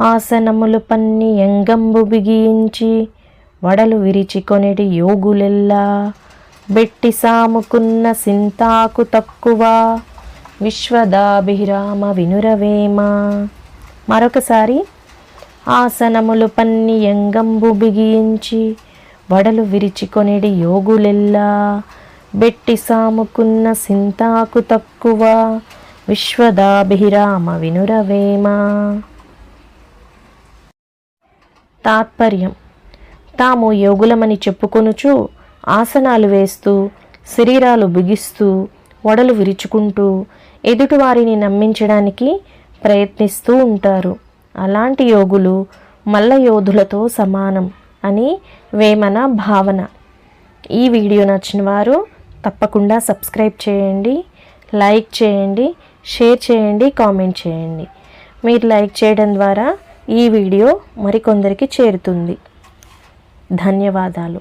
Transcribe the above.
ఆసనములు పన్ని ఎంగంబు బిగించి వడలు విరిచి కొనిడి యోగులెల్లా. బెట్టి సాముకున్న సింతాకు తక్కువ విశ్వదాభిరామ వినురవేమ. మరొకసారి ఆసనములు పన్ని ఎంగంబు బిగించి వడలు విరిచికొనిడి యోగులెల్లా. బెట్టి సాముకున్న సింతాకు తక్కువ. విశ్వదాభిరామ వినురవేమ. తాత్పర్యం. తాము యోగులమని చెప్పుకొనుచు ఆసనాలు వేస్తూ శరీరాలు బిగిస్తూ వడలు విరుచుకుంటూ ఎదుటివారిని నమ్మించడానికి ప్రయత్నిస్తూ ఉంటారు. అలాంటి యోగులు మల్ల యోధులతో సమానం. అని వేమన భావన. ఈ వీడియో నచ్చిన వారు తప్పకుండా సబ్స్క్రైబ్ చేయండి లైక్ చేయండి షేర్ చేయండి కామెంట్ చేయండి. మీరు లైక్ చేయడం ద్వారా ఈ వీడియో మరికొందరికి చేరుతుంది. ధన్యవాదాలు.